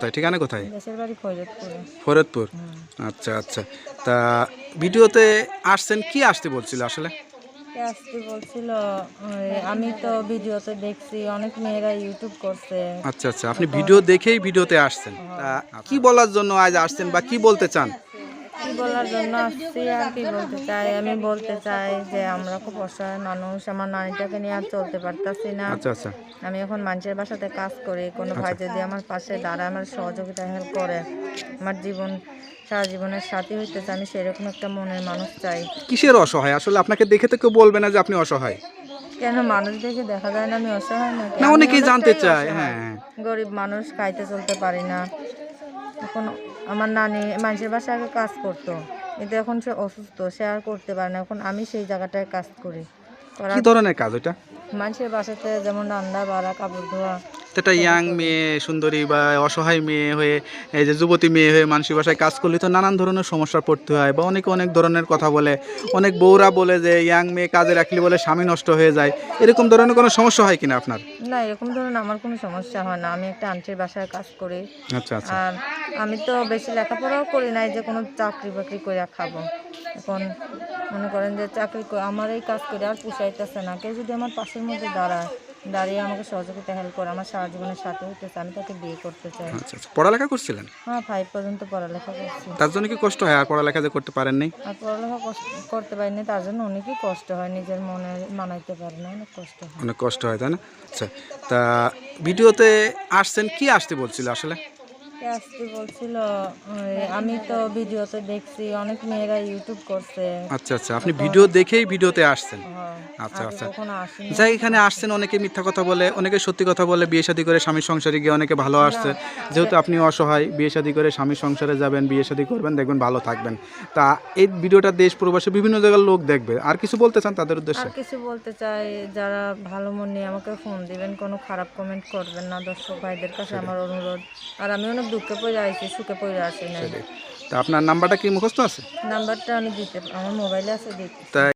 কোথায়? ঠিকানা কোথায়? দেশের বাড়ি ফরিদপুরে। ফরিদপুর। আচ্ছা আচ্ছা। তা ভিডিওতে আসছেন কি আসতে বলছিল আসলে? আসতে বলছিল? আমি তো ভিডিওতে দেখছি অনেক মেয়েরা ইউটিউব করছে। আচ্ছা আচ্ছা। আপনি ভিডিও দেখেই ভিডিওতে আসছেন। তা কি বলার জন্য আজ আসছেন বা কি বলতে চান? কি বলার জন্য আসছি আর কি বলতে চাই? আমি বলতে চাই যে আমরা খুব অসহায় মানুষ আমার নানিটাকে নিয়ে আর চলতে পারতাছি না। আচ্ছা আচ্ছা। আমি এখন মানুষের বাসাতে কাজ করি। কোনো ভাই যদি আমার পাশে দাঁড়ায় আমার সহযোগিতা হেল্প করে আমার জীবন সারা জীবনের সাথী হইতেছে আমি সেরকম একটা মনের মানুষ চাই। কিসের অসহায়? আসলে আপনাকে দেখে তো কেউ বলবে না যে আপনি অসহায়। কেন? মানুষ দেখে দেখা যায় না আমি অসহায় নাকি? না অনেকেই জানতে চায় হ্যাঁ হ্যাঁ। গরিব মানুষ খাইতে চলতে পারি না। এখন আমার নানি মানুষের বাসায় আগে কাজ করতো কিন্তু এখন সে অসুস্থ সে আর করতে পারে না। এখন আমি সেই জায়গাটায় কাজ করি। কি ধরনের কাজ ওইটা? মানুষের বাসাতে যেমন রান্না বাড়া কাপড় ধোয়া। একটা ইয়াং মেয়ে সুন্দরী বা অসহায় মেয়ে হয়ে এই যে যুবতী মেয়ে হয়ে মানসিক ভাষায় কাজ করলে তো নানান ধরনের সমস্যা পড়তে হয় বা অনেকে অনেক ধরনের কথা বলে। অনেক বউরা বলে যে ইয়াং মেয়ে কাজে রাখলে বলে স্বামী নষ্ট হয়ে যায়। এরকম ধরনের কোনো সমস্যা হয় কিনা আপনার? না এরকম ধরুন আমার কোনো সমস্যা হয় না। আমি একটা আন্টির বাসায় কাজ করি। আচ্ছা আচ্ছা। আমি তো বেশি লেখাপড়াও করি নাই যে কোনো চাকরি বাকরি করে খাব। এখন মনে করেন যে চাকরি করে আমার এই কাজ করে আর পুষাইতেছে না। কেউ যদি আমার পাশের মধ্যে দাঁড়ায় দাঁড়িয়ে আমাকে সহযোগিতা হেল্প করে আমার সারা জীবনের সাথে হইতেছে আমি তাকে বিয়ে করতে চাই। আচ্ছা আচ্ছা। পড়ালেখা করছিলেন? হ্যাঁ ফাইভ পর্যন্ত পড়ালেখা করছি। তার জন্য কি কষ্ট হয়? আর পড়ালেখা যে করতে পারেননি আর পড়ালেখা করতে পারিনি তার জন্য অনেকই কষ্ট হয়? নিজের মনে মানাইতে পারে না অনেক কষ্ট হয়। অনেক কষ্ট হয় তাই না? আচ্ছা তা ভিডিওতে আসছেন কি আসতে বলছিল আসলে? কে আসতে বলছিল আমি তো ভিডিওতে দেখছি অনেক মেয়েরা ইউটিউব করছে। আচ্ছা আচ্ছা আপনি ভিডিও দেখেই ভিডিওতে আসছেন। হ্যাঁ, আচ্ছা, আচ্ছা। যাই এখানে আসছেন অনেকে মিথ্যা কথা বলে অনেকে সত্যি কথা বলে বিয়ে শাদী করে স্বামীর সংসারে গিয়ে অনেকে ভালো আসছে। যেহেতু আপনি অসহায় বিয়ে শাদী করে স্বামীর সংসারে যাবেন বিয়ে শাদী করবেন দেখবেন ভালো থাকবেন। তা এই ভিডিওটা দেশ প্রবাসী বিভিন্ন জায়গার লোক দেখবে। আর কিছু বলতে চান তাদের উদ্দেশ্যে? কিছু বলতে চাই যারা ভালো মন নিয়ে আমাকে ফোন দিবেন কোনো খারাপ কমেন্ট করবেন না দর্শক ভাইদের কাছে আমার অনুরোধ। আর আমি অনেক দুঃখে পড়ে আইছি সুখে পড়ে আসি না তা আপনার নাম্বারটা কি মুখস্থ আছে নাম্বারটা আমি দিতে আমার মোবাইলে আছে দিতে তা